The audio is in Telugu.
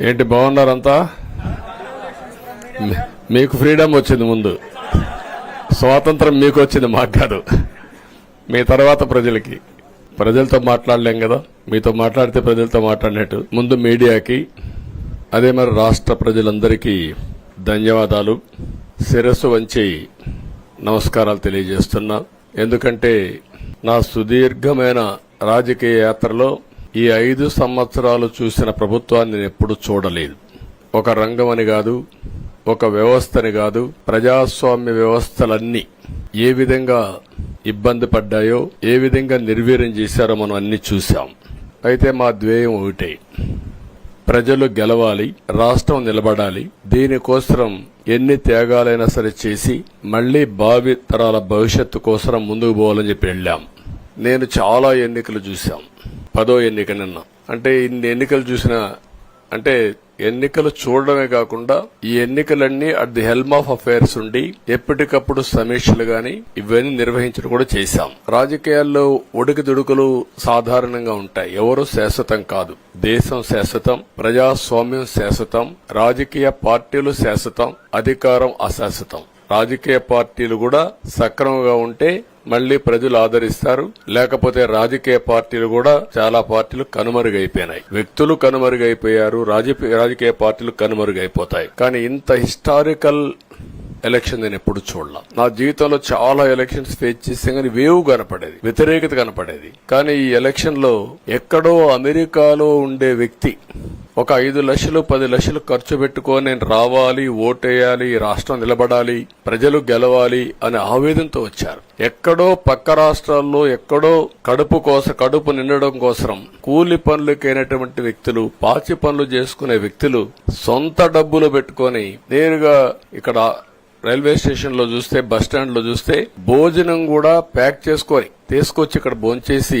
ఏంటి బాగున్నారంతా? మీకు ఫ్రీడమ్ వచ్చింది ముందు. స్వాతంత్రం మీకు వచ్చింది మాకు కాదు. మీ తర్వాత ప్రజలకి. ప్రజలతో మాట్లాడలేం కదా? మీతో మాట్లాడితే ప్రజలతో మాట్లాడినట్టు. ముందు మీడియాకి అదే మరి రాష్ట్ర ప్రజలందరికీ ధన్యవాదాలు. శిరస్సు వంచి నమస్కారాలు తెలియజేస్తున్నా. ఎందుకంటే నా సుదీర్ఘమైన రాజకీయ యాత్రలో ఈ ఐదు సంవత్సరాలు చూసిన ప్రభుత్వాన్ని నేను ఎప్పుడు చూడలేదు. ఒక రంగం అని కాదు ఒక వ్యవస్థని కాదు ప్రజాస్వామ్య వ్యవస్థలన్నీ ఏ విధంగా ఇబ్బంది పడ్డాయో ఏ విధంగా నిర్వీర్యం చేశారో మనం అన్ని చూశాం. అయితే మా ధ్యేయం ఒకటే. ప్రజలు గెలవాలి రాష్ట్రం నిలబడాలి దీనికోసం ఎన్ని త్యాగాలైనా సరే చేసి మళ్ళీ భావి తరాల భవిష్యత్తు కోసం ముందుకు పోవాలని చెప్పి వెళ్ళాం. నేను చాలా ఎన్నికలు చూశాం. పదో ఎన్నిక నిన్న. అంటే ఇన్ని ఎన్నికలు చూసిన అంటే ఎన్నికలు చూడడమే కాకుండా ఈ ఎన్నికలన్నీ at the helm of affairs ఉండి ఎప్పటికప్పుడు సమీక్షలు గాని ఇవన్నీ నిర్వహించడం కూడా చేశాం. రాజకీయాల్లో ఒడికిదుడుకులు సాధారణంగా ఉంటాయి. ఎవరు శాశ్వతం కాదు. దేశం శాశ్వతం ప్రజాస్వామ్యం శాశ్వతం రాజకీయ పార్టీలు శాశ్వతం అధికారం అశాశ్వతం. రాజకీయ పార్టీలు కూడా సక్రమంగా ఉంటే మళ్ళీ ప్రజలు ఆదరిస్తారు. లేకపోతే రాజకీయ పార్టీలు కూడా చాలా పార్టీలు కనుమరుగైపోయినాయి. వ్యక్తులు కనుమరుగైపోయారు. రాజకీయ రాజకీయ పార్టీలు కనుమరుగైపోతాయి. కానీ ఇంత హిస్టారికల్ ఎలక్షన్ నేను ఎప్పుడు చూడలా. నా జీవితంలో చాలా ఎలక్షన్స్ ఫేస్ చేస్తే కానీ వేవ్ కనపడేది. వ్యతిరేకత కనపడేది. కానీ ఈ ఎలక్షన్లో ఎక్కడో అమెరికాలో ఉండే వ్యక్తి ఒక ఐదు లక్షలు పది లక్షలు ఖర్చు పెట్టుకొని నేను రావాలి ఓటేయాలి రాష్ట్రం నిలబడాలి ప్రజలు గెలవాలి అనే ఆవేదనతో వచ్చారు. ఎక్కడో పక్క రాష్ట్రాల్లో ఎక్కడో కడుపు కోసం కడుపు నిండడం కోసం కూలి పనులకైనటువంటి వ్యక్తులు పాచి పనులు చేసుకునే వ్యక్తులు సొంత డబ్బులు పెట్టుకొని నేరుగా ఇక్కడ రైల్వే స్టేషన్లో చూస్తే బస్ స్టాండ్లో చూస్తే భోజనం కూడా ప్యాక్ చేసుకొని తీసుకొచ్చి ఇక్కడ భోంచేసి